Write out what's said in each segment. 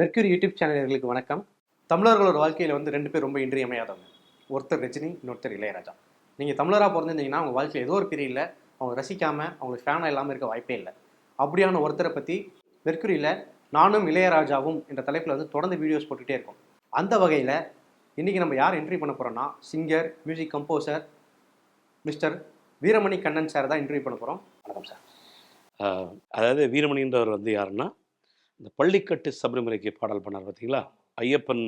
Mercury YouTube சேனல்களுக்கு வணக்கம். தமிழர்களோட வாழ்க்கையில் வந்து ரெண்டு பேர் ரொம்ப இன்றியமையாதவங்க. ஒருத்தர் ரஜினி இன்னொருத்தர் இளையராஜா. நீங்கள் தமிழராக பிறந்திருந்தீங்கன்னா அவங்க வாழ்க்கையில் ஏதோ ஒரு பீரியடில் அவங்க ரசிக்காமல் அவங்களுக்கு ஃபேனாக இல்லாமல் இருக்க வாய்ப்பே இல்லை. அப்படியான ஒருத்தரை பற்றி மெர்க்குரியில் நானும் இளையராஜாவும் என்ற தலைப்பில் வந்து தொடர்ந்து வீடியோஸ் போட்டுகிட்டே இருக்கோம். அந்த வகையில் இன்றைக்கி நம்ம யார் என்ட்ரி பண்ண போகிறோம்னா singer music composer mister Veeramani Kannan sir தான் இன்டர்வியூ பண்ண போகிறோம் வணக்கம் சார் அதாவது வீரமணின்றவர் வந்து யாருன்னா இந்த பள்ளிக்கட்டு சபரிமலைக்கு பாடல் பண்ணார் பார்த்தீங்களா? ஐயப்பன்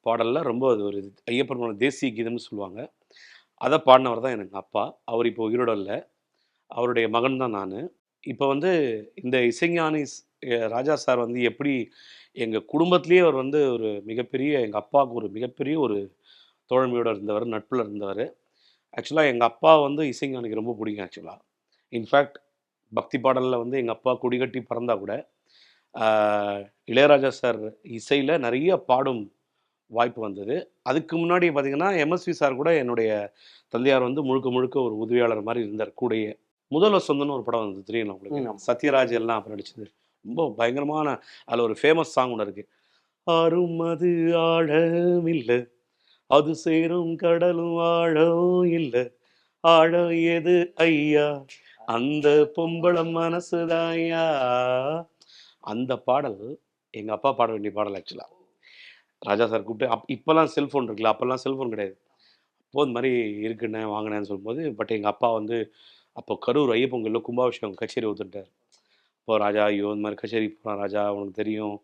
பாடலில் ரொம்ப அது ஒரு இது- ஐயப்பன் தேசிய கீதம்னு சொல்லுவாங்க. அதை பாடினவர் தான் எனக்கு அப்பா. அவர் இப்போ உயிரோட இல்லை. அவருடைய மகன் தான் நான். இப்போ வந்து இந்த இசைஞானி ராஜா சார் வந்து எப்படி எங்கள் குடும்பத்திலேயே அவர் வந்து ஒரு மிகப்பெரிய எங்கள் அப்பாவுக்கு ஒரு மிகப்பெரிய ஒரு தோழமையோடு இருந்தவர் நட்பில் இருந்தவர். ஆக்சுவலாக எங்கள் அப்பா வந்து இசைஞானிக்கு ரொம்ப பிடிக்கும் ஆக்சுவலாக இன்ஃபேக்ட் பக்தி பாடலில் வந்து எங்கள் அப்பா கொடிகட்டி பிறந்தா கூட இளையராஜா சார் இசையில் நிறைய பாடும் வாய்ப்பு வந்தது. அதுக்கு முன்னாடி பார்த்தீங்கன்னா எம்எஸ்வி சார் கூட என்னுடைய தந்தையார் வந்து முழுக்க முழுக்க ஒரு உதவியாளர் மாதிரி இருந்தார் கூடயே. முதல்வர் சொந்தம்னு ஒரு படம் வந்தது தெரியும் உங்களுக்கு. சத்யராஜ் எல்லாம் அப்புறம் நடிச்சது. ரொம்ப பயங்கரமான அதில் ஒரு ஃபேமஸ் சாங் ஒன்று இருக்கு. அரும் அது ஆழம் இல்லை அது சேரும் கடலும் ஆழம் இல்லை ஆழம் எது ஐயா? அந்த பொம்பளம் மனசுதாயா அந்த பாடல் எங்கள் அப்பா பாட வேண்டிய பாடல் ஆக்சுவலாக ராஜா சார் கூப்பிட்டு அப் இப்போல்லாம் செல்ஃபோன் இருக்குல்ல அப்போல்லாம் செல்ஃபோன் கிடையாது. அப்போது இந்த மாதிரி இருக்குண்ணே வாங்கினேன்னு சொல்லும்போது பட் எங்கள் அப்பா வந்து அப்போ கரூர் ஐயப்பொங்கலில் கும்பாபிஷேகம் கச்சேரி ஒத்துட்டார் இப்போ ராஜா ஐயோ இந்த மாதிரி கச்சேரி போகிறான் ராஜா உனக்கு தெரியும்.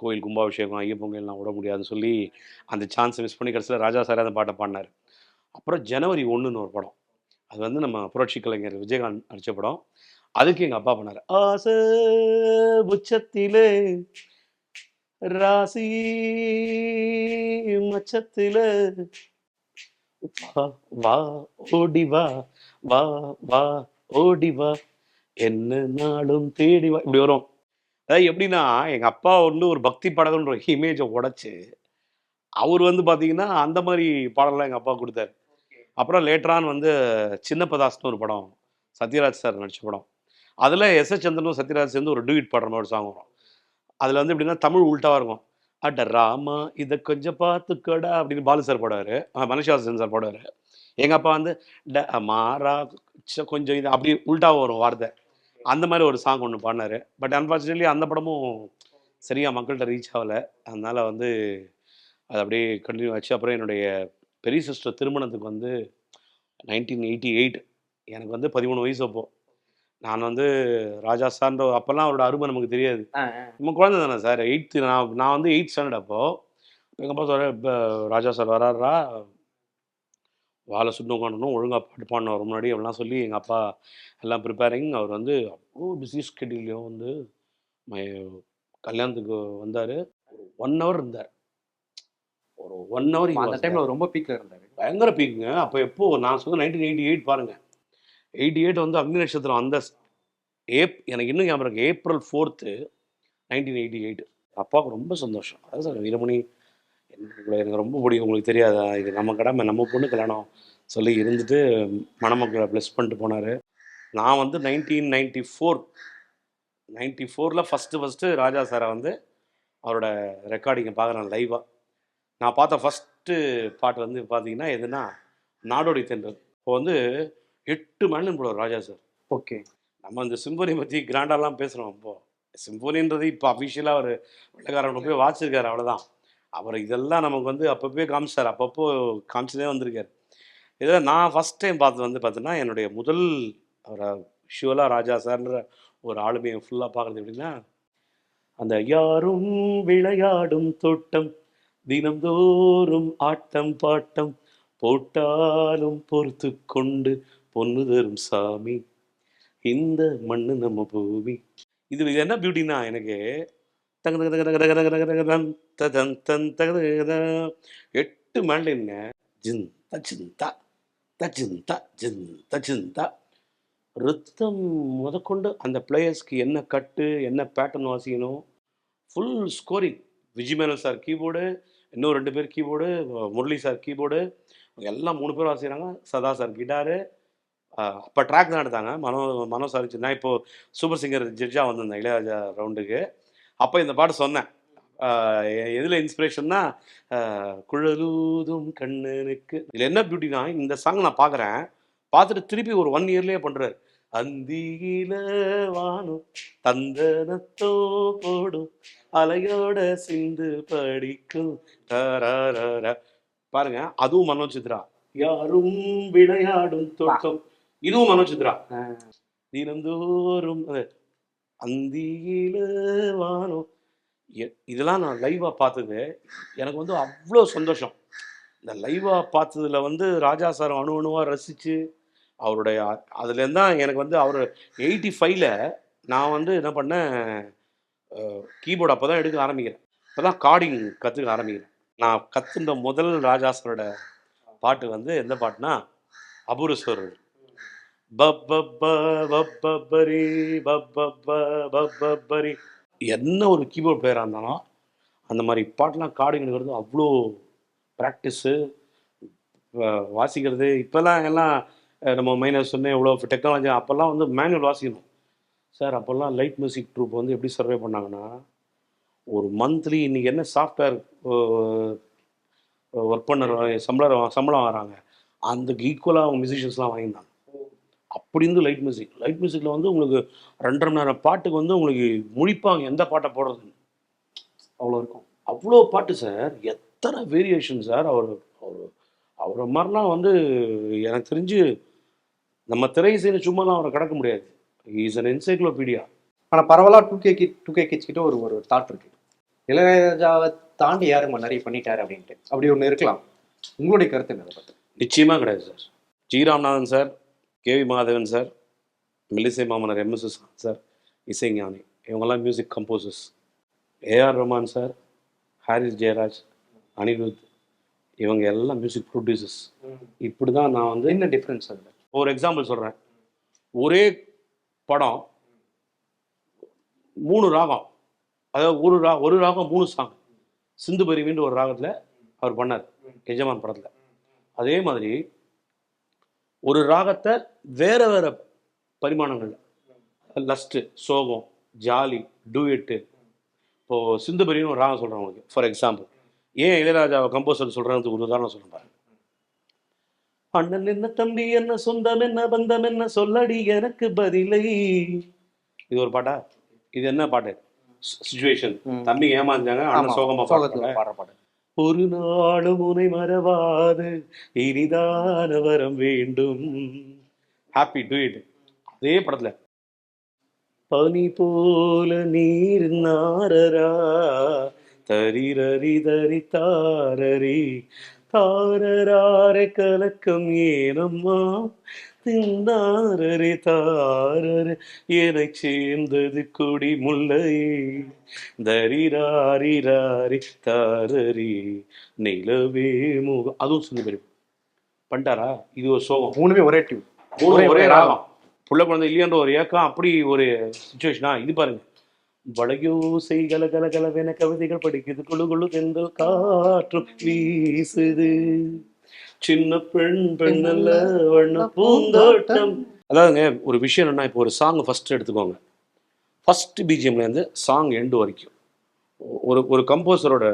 கோயில் கும்பாபிஷேகம் ஐயப்பொங்கல்லாம் விட முடியாதுன்னு சொல்லி அந்த சான்ஸை மிஸ் பண்ணி கடைசியில் ராஜா சாரே அந்த பாட்டை பாடினார். அப்புறம் ஜனவரி ஒன்றுன்னு ஒரு படம். அது வந்து நம்ம புரட்சி கலைஞர் விஜயகாந்த் நடித்த படம். அதுக்கு எங்கள் அப்பா பண்ணார் ஆசை உச்சத்திலே ராசி மச்சத்திலே வா வா ஓடி வா வா வா ஓடி வா என்ன நாளும் தேடி வா இப்படி வரும். அதாவது எப்படின்னா எங்க அப்பா வந்து ஒரு பக்தி பாடகன்ற இமேஜை உடைச்சு அவர் வந்து பாத்தீங்கன்னா அந்த மாதிரி பாடலாம் எங்க அப்பா கொடுத்தாரு. அப்புறம் லேட்டரான் வந்து சின்னப்பதாஸ்னு ஒரு படம் சத்யராஜ் சார் நடிச்ச படம். அதில் எஸ் எஸ் சந்திரனும் சத்யராஜ் சேர்ந்து ஒரு டூயிட் பாடுற மாதிரி ஒரு சாங் வரும். அதில் வந்து எப்படின்னா தமிழ் உள்ட்டாக இருக்கும். அட ராமா இதை கொஞ்சம் பார்த்துக்கடா அப்படின்னு பாலு சார் போடுவார். மனுஷாசன் சார் போடுவார். எங்கள் அப்பா வந்து ட மாறா கொஞ்சம் இது அப்படி உள்ட்டாக வரும் வார்த்தை. அந்த மாதிரி ஒரு சாங் ஒன்று பாடினார். பட் அன்ஃபார்ச்சுனேட்லி அந்த படமும் சரியாக மக்கள்கிட்ட ரீச் ஆகலை. அதனால் வந்து அது அப்படியே கண்டினியூ ஆச்சு. அப்புறம் என்னுடைய பெரிய சிஸ்டர் திருமணத்துக்கு வந்து நைன்டீன் எயிட்டி எயிட் எனக்கு வந்து பதிமூணு வயசு அப்போது நான் வந்து ராஜா சார்ன்ற அப்போல்லாம் அவரோட அருமை நமக்கு தெரியாது. நம்ம குழந்தை தானே சார்? எயித்து நான் நான் வந்து எயிட் ஸ்டாண்டர்ட் அப்போ எங்கள் அப்பா சொல்ற இப்போ ராஜா சார் வராரா வாழை சுட்டு உட்காந்துணும் ஒழுங்காக பாட்டு பாடணும் வர முன்னாடி அப்படிலாம் சொல்லி எங்கள் அப்பா எல்லாம் ப்ரிப்பேரிங் அவர் வந்து அவ்வளோ பிஸி ஸ்கெடியூலையும் வந்து மை கல்யாணத்துக்கு வந்தார். ஒன் ஹவர் இருந்தார். ஒரு ஒன் ஹவர் அந்த டைம்ல ரொம்ப பீக்ல இருந்தாரு. பயங்கர பீக்குங்க அப்போ எப்போ நான் சொன்ன நைன்டீன் எயிட்டி எயிட் பாருங்க. எயிட்டி எயிட் வந்து அக்னி நட்சத்திரம் அந்த ஏப் எனக்கு இன்னும் ஞாபகம் இருக்குது April fourth nineteen eighty eight அப்பாவுக்கு ரொம்ப சந்தோஷம். அதான் சார் வீரமணி எனக்கு உங்களை எனக்கு ரொம்ப பிடிக்கும். உங்களுக்கு தெரியாதா? இது நம்ம கடமை. நம்ம பொண்ணு கல்யாணம் சொல்லி இருந்துட்டு மணமக்களை ப்ளஸ் பண்ணிட்டு போனார். நான் வந்து நைன்டீன் நைன்டி ஃபோர் நைன்டி ஃபோரில் ஃபஸ்ட்டு ஃபஸ்ட்டு ராஜா சாரை வந்து அவரோட ரெக்கார்டிங்கை பார்க்குறேன் லைவாக நான் பார்த்த ஃபஸ்ட்டு பாட்டு வந்து பார்த்தீங்கன்னா எதுனா நாடோடி தென்றல். இப்போ வந்து எட்டு மணி போடுவார் ராஜா சார். ஓகே. நம்ம இந்த சிம்போனி பற்றி கிராண்டாலாம் பேசுகிறோம் இப்போ சிம்போனின்றது இப்போ அஃபிஷியலாக ஒரு வெள்ளக்காரன் போய் வாச்சிருக்காரு அவ்வளோதான் அவர் இதெல்லாம் நமக்கு வந்து அப்பப்போ காமிச்சார். அப்பப்போ காமிச்சதே வந்திருக்காரு. இதில் நான் ஃபஸ்ட் டைம் பார்த்தது வந்து பார்த்தீங்கன்னா என்னுடைய முதல் அவரை விஷுவலாக ராஜா சார்ன்ற ஒரு ஆளுமையை ஃபுல்லாக பார்க்குறது எப்படின்னா அந்த யாரும் விளையாடும் தோட்டம் தினம்தோறும் ஆட்டம் பாட்டம் போட்டாலும் பொறுத்து கொண்டு பொண்ணு தரும் சாமி. இந்த மண்ணு நம்ம பூமி. இது என்ன பியூட்டினா எனக்கு தங்க தக தக தக தக தக தக தன் தன் தக தக தக. ஜின் தச்சிந்தா தச்சிந்தா ஜின் தச்சிந்தா ரித்தம் முதற்கொண்டு அந்த பிளேயர்ஸ்க்கு என்ன கட்டு என்ன பேட்டர்ன் வாசிக்கணும்? Full scoring Vijay sir keyboard இன்னும் ரெண்டு பேர் கீபோர்டு முரளி சார் கீபோர்டு எல்லாம் மூணு பேர் வாசிக்கிறாங்க. சதா சார் கிட்டாரு அப்போ ட்ராக் தான் எடுத்தாங்க. மனோ மனோ சார் நான் இப்போ சூப்பர் சிங்கர் ஜட்ஜாக வந்திருந்தேன் இளையராஜா ரவுண்டுக்கு அப்போ இந்த பாட்டு சொன்னேன். எதில் இன்ஸ்பிரேஷன்னா குழலூதும் கண்ணனுக்கு. இதில் என்ன பியூட்டினா இந்த சாங் நான் பார்க்குறேன் பார்த்துட்டு திருப்பி ஒரு ஒன் இயர்லேயே பண்ணுறாரு அந்தியில வானம் தந்தனத்தோ போடும். அலையோட சிந்து படிக்கும். பாருங்க அதுவும் மனோஜ் சித்ரா. யாரும் விளையாடும் தோட்டம் இதுவும் மனோஜ் சித்ரா. தினந்தோறும் அந்தியில வானம் இதெல்லாம் நான் லைவாக பார்த்தது. எனக்கு வந்து அவ்வளோ சந்தோஷம். இந்த லைவாக பார்த்ததுல வந்து ராஜா சார் அணு அணுவாக ரசித்து அவருடைய அதுலேருந்து தான் எனக்கு வந்து அவர் எயிட்டி ஃபைவ்ல நான் வந்து என்ன பண்ணேன் கீபோர்டு அப்போ தான் எடுக்க ஆரம்பிக்கிறேன். இப்போ தான் கார்டிங் கற்றுக்க ஆரம்பிக்கிறேன். நான் கற்றுன்ற முதல் ராஜா சாரோட பாட்டு வந்து எந்த பாட்டுனா அபூர்வஸ்வரர் பப்பப்ப பப்பப்பரி என்ன ஒரு கீபோர்ட் பிளேயராக இருந்தாலும் அந்த மாதிரி பாட்டெலாம் கார்டிங் எடுக்கிறது அவ்வளோ ப்ராக்டிஸு வாசிக்கிறது. இப்போல்லாம் எல்லாம் நம்ம மைனர் சொன்னேன் இவ்வளோ டெக்னாலஜி அப்போல்லாம் வந்து மேனுவல் வாசிக்கணும். சார் அப்போல்லாம் லைட் மியூசிக் ட்ரூப் வந்து எப்படி சர்வே பண்ணாங்கன்னா ஒரு மந்த்லி இன்னைக்கு என்ன சாஃப்ட்வேர் ஒர்க் பண்ண சம்பளம் சம்பளம் வராங்க அந்த ஈக்குவலாக அவங்க மியூசிஷியன்ஸ்லாம் வாங்கியிருந்தாங்க. அப்படி இருந்து லைட் மியூசிக் லைட் மியூசிக்கில் வந்து உங்களுக்கு ரெண்டரை மணி நேரம் பாட்டுக்கு வந்து உங்களுக்கு முழிப்பாங்க. எந்த பாட்டை போடுறதுன்னு அவ்வளோ இருக்கும். அவ்வளோ பாட்டு சார் எத்தனை வேரியேஷன் சார் அவர் அவர் அவரை மாதிரிலாம் வந்து எனக்கு தெரிஞ்சு நம்ம திரை செய்ய சும்மாலாம் அவரை கடக்க முடியாது. இஸ் அன் என்சைக்ளோபீடியா ஆனால் பரவாயில்ல two K kid two K kids கிட்ட ஒரு ஒரு தாட் இருக்கு. இளையராஜாவை தாண்டி யாருங்க நிறைய பண்ணிட்டாரு அப்படின்ட்டு. அப்படி ஒன்று இருக்கலாம். உங்களுடைய கருத்து என்ன பத்தி? நிச்சயமாக கிடையாது sir G Ramanathan sir KV Madhavan sir மெல்லிசை மாமனர் எம்எஸ்எஸ் சார் இசைஞானி இவங்கெல்லாம் music composers A R Rahman sir Harris Jayaraj Anirudh இவங்க எல்லாம் மியூசிக் ப்ரொடியூசர்ஸ் இப்படி தான் நான் வந்து என்ன டிஃப்ரென்ஸ் அதில்? ஒரு எக்ஸாம்பிள் சொல்கிறேன் ஒரே படம் மூணு ராகம். அதாவது ஒரு ரா ஒரு ராகம் மூணு சாங் சிந்து பரிவின்ற ஒரு ராகத்தில் அவர் பண்ணார். எஜமான் படத்தில். அதே மாதிரி ஒரு ராகத்தை வேற வேற பரிமாணங்கள் லஸ்ட்டு சோகம் ஜாலி டூயட்டு இப்போது சிந்து பரிவின்னு ஒரு ராகம் சொல்கிறேன் உங்களுக்கு. ஃபார் எக்ஸாம்பிள் ஏன் இளையராஜாவை கம்போசர் சொல்கிறேன்னு ஒரு உதாரணம் பாருங்க. அண்ணன் என்ன தம்பி என்ன சொந்தம் என்ன பந்தம் என்ன சொல்லடி எனக்கு பதிலை. இது ஒரு பாட்டா? இது என்ன பாட்டு? சுச்சுவேஷன். தம்பி ஏமாந்தாங்க அண்ணன் சோகமா. பாடுற பாட்டு. ஒரு நாளும் உனை மறவாது. இனிதான வரம் வேண்டும். ஹாப்பி டு இட் அதே படத்துல. பனி போல நீர் நாரரா. தரிரரி தரி தாரரி தாரரார கலக்கம் ஏனம்மா. தின்னாரரே தாரரு என்னை சேர்ந்தது கொடி முல்லை தரிராரிராரி தாரரி நிலவே முக அதுவும் சொல்லி பெரிய பண்ணிட்டாரா? இது ஒரு சோகம். மூணுமே ஒரே டியூன் மூணு ஒரே- ராகம். புள்ள குழந்தை இல்லையன்ற ஒரு ஏக்கம் அப்படி ஒரு சுச்சுவேஷனா இது பாருங்க. வளையோசை கல கல கலவென கவிதைகள் படிக்குது. குழு குழு தென்றல் காற்றும் வீசுது. சின்ன பெண் பெண்ணல்ல வண்ண பூந்தோட்டம். அதாவதுங்க ஒரு விஷயம் என்னன்னா இப்போ ஒரு சாங் ஃபர்ஸ்ட் எடுத்துக்கோங்க. ஃபர்ஸ்ட் பிஜிஎம்லேருந்து சாங் எண்டு வரைக்கும். ஒரு ஒரு கம்போசரோட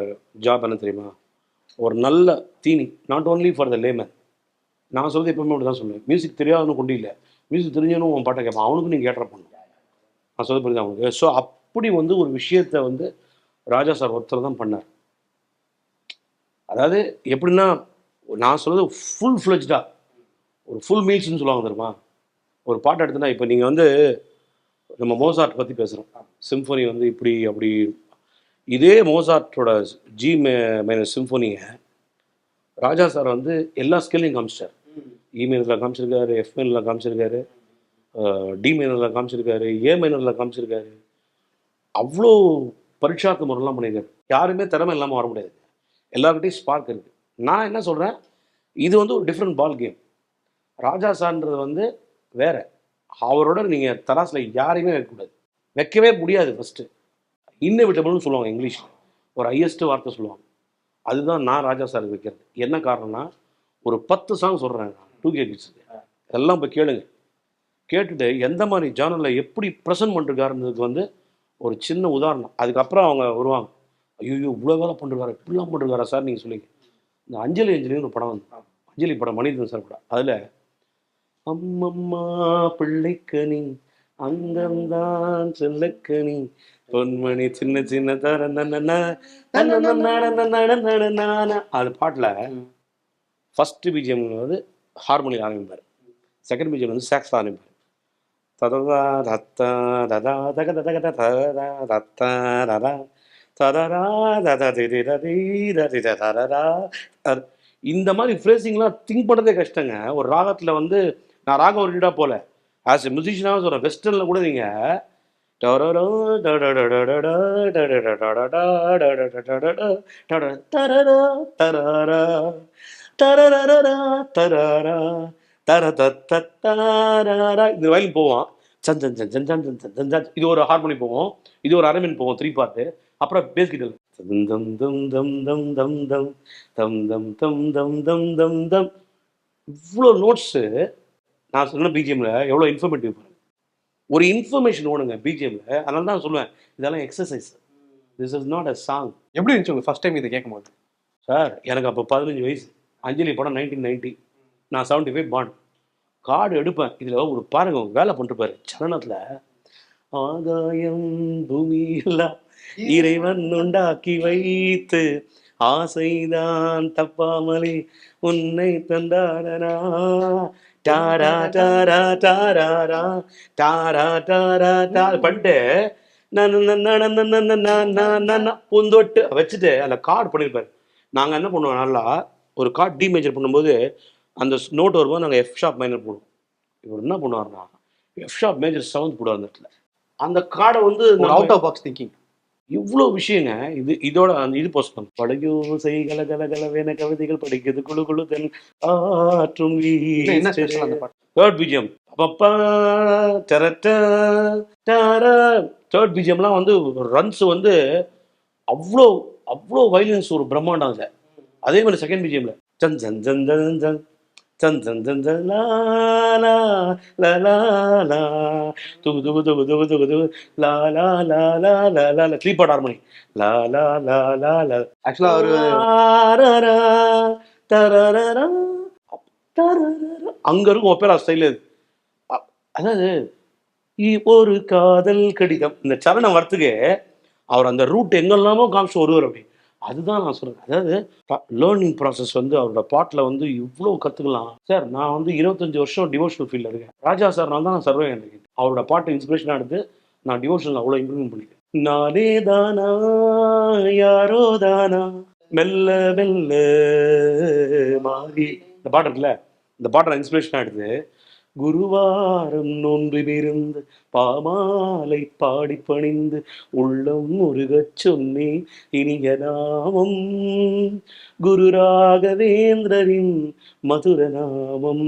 ஜாப் என்ன தெரியுமா? ஒரு நல்ல தீனி not only for the layman நான் சொல்றது எப்பவுமே அப்படி தான் சொல்லுவேன். மியூசிக் தெரியாதவனு கொண்டு இல்லை. மியூசிக் தெரிஞ்சவனும் உன் பாட்டை கேட்பான் அவனுக்கும் நீங்கள் கேட்டர் பண்ணணும் நான் சொல்ல புரியுது அவனுக்கு ஸோ அப்படி வந்து ஒரு விஷயத்தை வந்து ராஜா சார் ஒருத்தர் தான் பண்ணார். அதாவது எப்படின்னா நான் சொல்றது ஃபுல் ஃப்ளெஜ்டா ஒரு ஃபுல் மீல்ஸ்னு சொல்லுவாங்க தெரியுமா? ஒரு பாட்டு எடுத்தோன்னா இப்போ நீங்கள் வந்து நம்ம மோசார்ட் பற்றி பேசுகிறோம் சிம்ஃபோனி வந்து இப்படி அப்படி. இதே மோசார்ட்டோட ஜி மே மைனஸ் சிம்ஃபோனியை ராஜா சார் வந்து எல்லா ஸ்கேலையும் காமிச்சிட்டார். E இ மைனரில் காமிச்சிருக்காரு எஃப் மைனரில் காமிச்சிருக்காரு டி மைனரில் காமிச்சிருக்காரு ஏ மைனரில் காமிச்சிருக்காரு. அவ்வளோ பரீட்சார்த்த முறைலாம் பண்ணியிருக்காரு. யாருமே திறமை இல்லாமல் வர முடியாது. எல்லார்கிட்டையும் ஸ்பார்க் இருக்குது நான் என்ன சொல்கிறேன் இது வந்து ஒரு டிஃப்ரெண்ட் பால் கேம் ராஜா சார்ன்றது வந்து வேற. அவரோட நீங்கள் தராசில் யாரையுமே வைக்கக்கூடாது வைக்கவே முடியாது ஃபஸ்ட்டு இன்னவிட்டபிள்னு சொல்லுவாங்க இங்கிலீஷ் ஒரு ஹையஸ்ட் வார்த்தை சொல்லுவாங்க. அதுதான் நான் ராஜா சாருக்கு வைக்கிறது. என்ன காரணம்னா ஒரு பத்து சாங் சொல்கிறேன் டூ கே கிட்ஸுக்கு எல்லாம் இப்போ கேளுங்க. கேட்டுட்டு எந்த மாதிரி ஜானலில் எப்படி ப்ரெசன்ட் பண்ணிருக்காருன்றதுக்கு வந்து ஒரு சின்ன உதாரணம். அதுக்கப்புறம் அவங்க வருவாங்க. ஐயோ இவ்வளோ வேலை பண்ணுறாரு இப்படிலாம் பண்ணுறாரா சார் நீங்கள் சொல்லிங்க. இந்த அஞ்சலி அஞ்சலின்னு ஒரு படம் வந்து அஞ்சலி படம் மணிரத்னம் சார் படம் அதில் அம்மம்மா பிள்ளைக்கனி அங்கம்தான் செல்லக்கனி பொன்மணி சின்ன சின்ன தர அது பாட்டில் ஃபர்ஸ்ட் பிஜிஎம் வந்து ஹார்மோனி ஆரம்பிப்பார் செகண்ட் பிஜிஎம் வந்து சாக்ஸ் ஆரம்பிப்பார் தததா தத்தா ததா தக தக தக ததா தத்தா ததா தரரா ததா திரிரா தரரா இந்த மாதிரி ஃப்ரேசிங்லாம் திங்க் பண்ணுறதே கஷ்டங்க. ஒரு ராகத்தில் வந்து நான் ராகம் ஓரியண்டாக போல. ஆஸ் எ மியூசிஷியனாக சொல்கிறேன் வெஸ்டர்னில் கூட நீங்கள் இந்த வயலின் போவான் சஞ்சன் சஞ்சன் சஞ்சன் சஞ்சன் இது ஒரு ஹார்மோனி போவோம். இது ஒரு அரமின் போவோம் த்ரீ பார்ட்டு அப்புறம் பேஸ் கிட்டல் தம் தம் தம் தம் தம் தம் தம் தம் தம் தம் தம் தம் தம் இவ்வளோ நோட்ஸு நான் சொன்ன பிஜிஎம்ல எவ்வளோ இன்ஃபர்மேட்டிவ் பாருங்க ஒரு இன்ஃபர்மேஷன் ஓடுங்க பிஜிஎம்ல அதனால தான் சொல்லுவேன் இதெல்லாம் exercise this is not a song எப்படி இருந்துச்சு உங்களுக்கு ஃபர்ஸ்ட் டைம் இதை கேட்கும்போது சார் எனக்கு அப்போ பதினஞ்சு வயசு அஞ்சலி படம் நைன்டீன் நைன்ட்டி நான் செவன்ட்டி ஃபைவ் பாண்ட் கார்டு எடுப்பேன் இதில் ஒரு பாருங்க வேலை பண்ணிருப்பாரு சலனத்தில் ஆகாயம் பூமி எல்லாம் இறைவன் உண்டாக்கி வைத்து ஆசைதான் தப்பாமலே உன்னை தந்தாரனா டாரா டாரா டாராரா டாரா டாரா டா பண்ணிட்டு பூந்தொட்டு வச்சுட்டு அதில் கார்டு பண்ணியிருப்பாரு நாங்கள் என்ன பண்ணுவோம் நல்லா ஒரு கார்டு டி மேஜர் பண்ணும்போது அந்த நோட் வரும்போது நாங்கள் எஃப் ஷாப் மைனர் போடுவோம் இவர் என்ன பண்ணுவார்னா எஃப் ஷாப் மேஜர் செவன்த் போடுவார் அந்த இடத்துல அந்த கார்டை வந்து அவுட் ஆஃப் பாக்ஸ் திங்கிங் இவ்வளோ விஷயங்க. இது இதோட அந்த இது போஸ்ட் பண்ண. படையோ செய் கல கல கலவேன கவிதைகள் படிக்கிறது குழு குழு தென் ஆற்றும் தேர்ட் பிஜிஎம் அப்பப்பா தேர்ட் பிஜிஎம்லாம் வந்து ரன்ஸ் வந்து அவ்வளோ அவ்வளோ வைலன்ஸ் ஒரு பிரம்மாண்டம் அதில். அதே மாதிரி செகண்ட் பிஜிஎம்ல சன் சன் சன் சன் சன். தன் தன் தன் தன் லாலா லலாலா துகு துகு துகு துகு துகு துகு லாலா லாலா லாலா த்ரீ லாலா லாலா லா ஆக்சுவலா அவரு தரரரா அங்க இருக்கும் ஒப்பேரா ஸ்டைல் அது அதாவது ஒரு காதல் கடிதம் இந்த சரணம் வரத்துக்கு அவர் அந்த ரூட் எங்கெல்லாமோ காமிச்சு வருவார் அப்படி அதுதான் நான் சொல்றேன். அதாவது லேர்னிங் ப்ராசஸ் வந்து அவரோட பாட்டில் வந்து இவ்வளோ கற்றுக்கலாம் சார் நான் வந்து இருபத்தஞ்சு வருஷம் டிவோஷனல் ஃபீல்டில் இருக்கேன். ராஜா சார் நான் தான் சர்வே எனக்கு அவரோட பாட்டு இன்ஸ்பிரேஷனாக எடுத்து நான் டிவோஷனில் அவ்வளோ இம்ப்ரூவ் பண்ணிட்டேன். நானே தானா யாரோ தானா மெல்ல மெல்ல மாறி. இந்த பாட்டு இருக்குல்ல? இந்த பாட்டை இன்ஸ்பிரேஷனாக எடுத்து குருவாரம் நோன்றிலிருந்து பாமாலை பாடி பணிந்து உள்ளம் முருகச் சொன்னே இனிய நாமம். குரு ராகவேந்திரரின் மதுர நாமம்.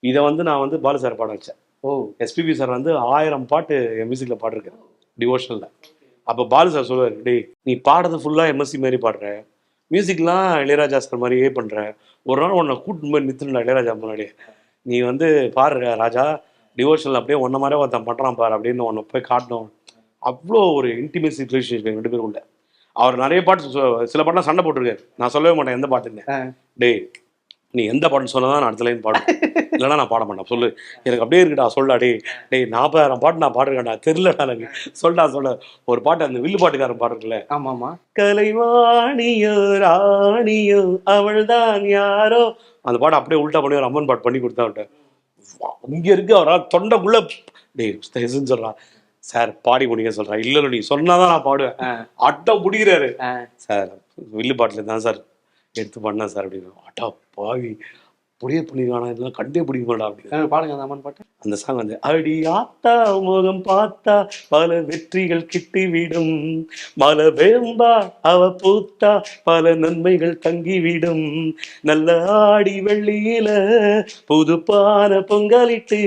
இதை வந்து நான் வந்து பாலு சார் பாட வச்சேன். ஓ. எஸ்பிபி சார் வந்து ஆயிரம் பாட்டு என் மியூசிக்கில் பாடிருக்காரு. டிவோஷனில் அப்போ பாலு சார் சொல்லுவார் டேய் நீ பாடுறது ஃபுல்லாக எம்எஸ்சி மாதிரி பாடுற. மியூசிக்லாம் இளையராஜா சார் மாதிரியே பண்ணுற ஒரு நாள் உன்னை கூட்டு போய் நிறுத்துனா இளையராஜா முன்னாடி நீ வந்து பாரு ராஜா டிவோஷனில் அப்படியே ஒன்றை மாதிரி ஒருத்தன் பண்ணுறான் பாரு அப்படின்னு உன்னை போய் காட்டணும். அவ்வளோ ஒரு இன்டிமேசி ரிலேஷன்ஷிப் ரெண்டு பேருக்குள்ள. அவர் நிறைய பாட்டு சில பாட்டுலாம் சண்டை போட்டிருக்காரு. நான் சொல்லவே மாட்டேன் எந்த பாட்டுன்னு. டேய் நீ எந்த பாட்டுன்னு சொன்னா நான் அடுத்த லைன் பாடுவேன் இல்லைன்னா நான் பாட மாட்டேன். சொல்லு. எனக்கு அப்படியே இருக்குடா சொல்லா டேய். டேய் நாற்பதாயிரம் பாட்டு நான் பாடுறேன்டா தெரிலடா எனக்கு. சொல்லடா சொல்ல ஒரு பாட்டு அந்த வில்லு பாட்டுக்காரன் பாடுறதுல ஆமா ஆமா கலைவாணியோ ராணியோ அவள்தான் யாரோ. அந்த பாட்டு அப்படியே உல்டா பண்ணி ஒரு அம்மன் பாட்டு பண்ணி கொடுத்தா இங்க இருக்கு அவரால் தொண்டைக்குள்ள. டேய் சொல்றான் சார் பாடி முடிங்க சொல்றான் இல்ல நீ சொன்னாதான் நான் பாடுவேன். அட்டம் பிடிக்கிறாரு. ஆ. சார் வில்லு பாட்டில் தான் சார் எடுத்து பண்ணேன் சார் அப்படின்னு. அட்டா பாவி புடியே பண்ணிருக்கானா இதெல்லாம் கண்டே பிடிக்க மாட்டா அப்படின்னு பாடுங்க அந்த அம்மன் பாட்டு. அந்த சாங் வந்து அடி ஆத்தா முகம் பார்த்தா பல வெற்றிகள் கிட்டிவிடும். மல வேம்பா அவ பூத்தா பல நன்மைகள் தங்கிவிடும். நல்ல ஆடி வெள்ளியில புதுப்பான பொங்கலிட்டு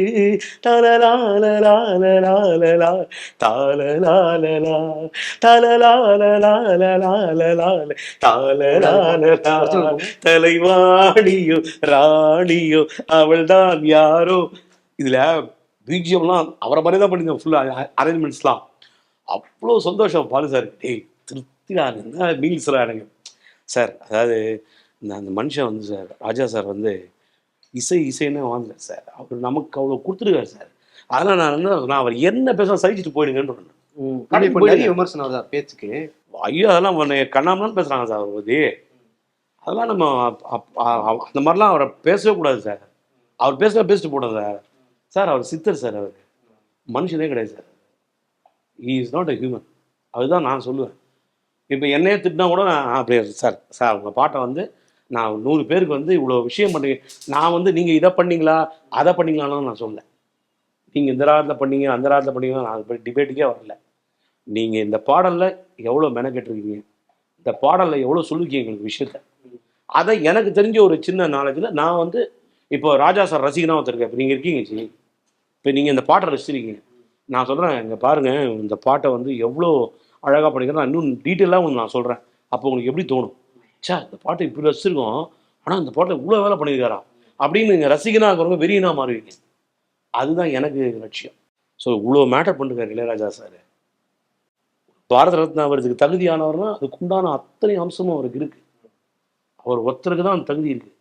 தலலாலலாலலாலலா தாலலாலலா தலலாலலாலலாலலா தாலலாலலா தலைவாணியோ ராணியோ அவள்தான் யாரோ. இதுல பிஜிஎம்லாம் அவரை மாதிரி தான் பண்ணியிருந்தேன் ஃபுல்லாக அரேஞ்ச்மெண்ட்ஸ்லாம் அவ்வளோ சந்தோஷம். பாலு சார் டேய் திரு என்ன மீல்ஸ்லாம் எனக்கு. சார் அதாவது இந்த அந்த மனுஷன் வந்து சார் ராஜா சார் வந்து இசை இசைன்னு வாங்கல சார் அவர் நமக்கு அவ்வளோ கொடுத்துருக்காரு சார் அதெல்லாம் நான் என்ன நான் அவர் என்ன பேச சகிச்சுட்டு போயிடுங்கன்னு சொன்னேன். விமர்சனம் பேச்சுக்கு. ஐயோ அதெல்லாம் கண்ணாமலாம் பேசுகிறாங்க சார் அவர் அதெல்லாம் நம்ம அப்- அப்- அந்த மாதிரிலாம் அவரை பேசவே கூடாது சார். அவர் பேசுனா பேசிட்டு போடும் சார். சார் அவர் சித்தர் சார் அவர். மனுஷனே கிடையாது sir. Is not a human அதுதான் நான் சொல்லுவேன். இப்போ என்னையே திட்டினா கூட நான் அப்படியே சார் சார் உங்கள் பாட்டை வந்து நான் நூறு பேருக்கு வந்து இவ்வளோ விஷயம் பண்ணுறீங்க நான் வந்து நீங்கள் இதை பண்ணீங்களா அதை பண்ணீங்களான்னு நான் சொல்லலை. நீங்கள் இந்த ராகத்தில் பண்ணீங்க அந்த ராகத்தில் பண்ணீங்கன்னா நான் அது டிபேட்டுக்கே வரல. நீங்கள் இந்த பாடலில் எவ்வளோ மெனக்கெட்டிருக்கீங்க? இந்த பாடலில் எவ்வளோ சொல்லிருக்கீங்க எங்களுக்கு விஷயத்த? அதை எனக்கு தெரிஞ்ச ஒரு சின்ன நாலேஜில் நான் வந்து இப்போ ராஜா சார் ரசிகனாக ஒருத்தருக்கேன் இப்போ நீங்கள் இருக்கீங்க ஜி. இப்போ நீங்கள் இந்த பாட்டை ரசிச்சிருக்கீங்க. நான் சொல்கிறேன் இங்கே பாருங்கள் இந்த பாட்டை வந்து எவ்வளோ அழகாக பண்ணிக்கிறேன் நான் இன்னும் டீட்டெயிலாக உங்களுக்கு நான் சொல்கிறேன் அப்போ உங்களுக்கு எப்படி தோணும்? ச்சே இந்த பாட்டை இப்படி ரசிச்சிருக்கோம். ஆனால் இந்த பாட்டை இவ்வளோ வேலை பண்ணியிருக்காரா? அப்படின்னு நீங்கள் ரசிகனாக இருக்கிறவங்க வெறியனாக மாறுவீங்க அதுதான் எனக்கு லட்சியம். ஸோ இவ்வளோ மேட்டர் பண்ணிருக்காரு இளையராஜா சார். பாரத ரத்னா அவருக்கு தகுதியானவர்னா அதுக்கு உண்டான அத்தனை அம்சமும் அவருக்கு இருக்குது அவர் ஒருத்தருக்கு தான் அந்த தகுதி இருக்குது